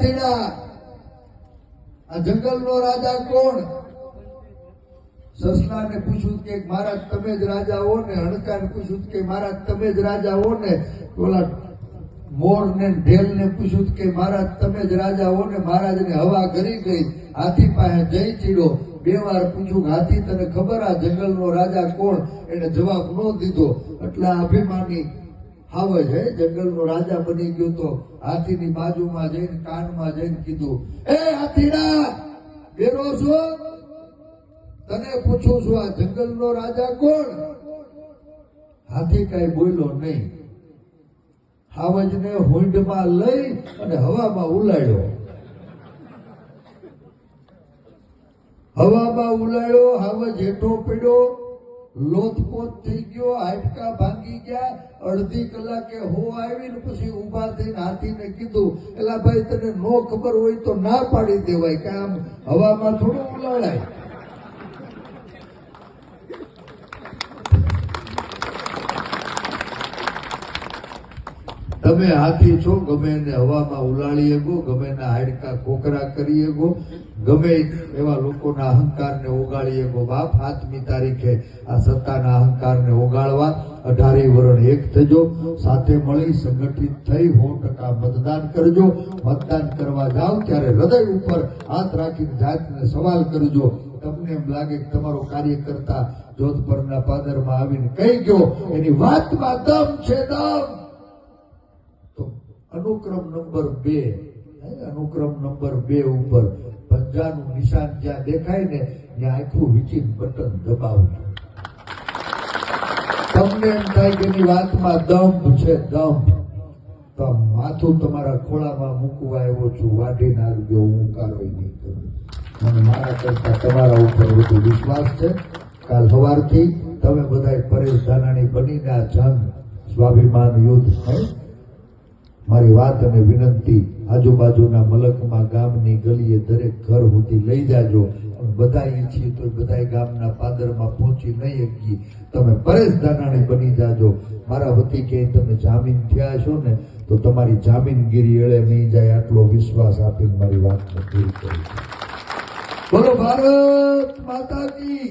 હાથીડા આ જંગલનો રાજા કોણ? સસલાને પૂછ્યું કે મહારાજ, તમે જ રાજા હો ને? હણકાને પૂછ્યું કે મહારાજ, તમે જ રાજા હો ને ઓલા મોર ને ઢેલ ને પૂછ્યું કે મહારાજ, તમે જ રાજા હો ને? મહારાજને હવા કરી ગઈ, હાથી પાસે જઈ ચીડો. બે વાર પૂછ્યું હાથી, તને ખબર આ જંગલનો રાજા કોણ? એને જવાબ ન દીધો. એટલે અભિમાની હાવજ જંગલ જંગલનો રાજા બની ગયો તો હાથીની બાજુમાં જઈને, કાનમાં જઈને કીધું, એ હાથીડા, બેરો છો? તને પૂછું છું, આ જંગલનો રાજા કોણ? હાથી કઈ બોલ્યો નહીં. હાવજને હુંડમાં લઈ અને હવામાં ઉલાડ્યો હવામાં ઉલાડ્યો હાવજ હેઠો પડ્યો. લોથપોથ થઈ ગયો, હાડકા ભાંગી ગયા, અડધી કલાકે હો આવીને પછી ઊભા થઈને હાથીને કીધું, એલા ભાઈ, તને નો ખબર હોય તો ના પાડી દેવાય, કે આમ હવામાં થોડું ઉલાડાય તમે હાથી છો, ગમે એને હવામાં ઉલાળી શકો ગમે એના હાડકા ખોખરા કરી શકો ગમે એવા લોકોના અહંકારને ઓગાળી શકો બાપ સાતમી તારીખે આ સત્તાના અહંકારને ઓગાળવા અઢારે વરણ એક થજો. સાથે મળી સંગઠિત થઈ સો ટકા મતદાન કરજો. મતદાન કરવા જાઓ ત્યારે હૃદય ઉપર હાથ રાખીને જાતને સવાલ કરજો. તમને એમ લાગે કે તમારો કાર્યકર્તા જોધપરના પાદરમાં આવીને કહી ગયો, એની વાતમાં દમ છે, દમ. અનુક્રમ નંબર બે અનુક્રમ નંબર બે ઉપર પંજાનું નિશાન જ્યાં દેખાય ને, ત્યાં આખું વિચિત બટન દબાવજો. તમને એમ થાય કે એની વાતમાં દમ છે દમ તો માથું તમારા ખોળામાં મૂકવા આવ્યો છું, વાઢી નાખજો, હું કારોય નહીં કરું. મને મારા કરતા તમારા ઉપર વધુ વિશ્વાસ છે. કાલ સવારથી તમે બધા પરેશ ધાનાણી બનીને આ જંગ સ્વાભિમાન યુદ્ધ મારી વાત અને વિનંતી આજુબાજુના મલકમાં ગામની ગલીએ દરેક ઘર સુધી લઈ જાજો. બધા ઈચ્છીએ તો બધા ગામના પાદરમાં પહોંચી નહીં શકીએ. તમે પરેશ દાનાણી બની જાજો. મારા વતી કે તમે જામીન થયા છો ને, તો તમારી જામીનગીરી એળે નહીં જાય આટલો વિશ્વાસ આપીને મારી વાતને પૂરી કરી બોલો ભારત માતા કી!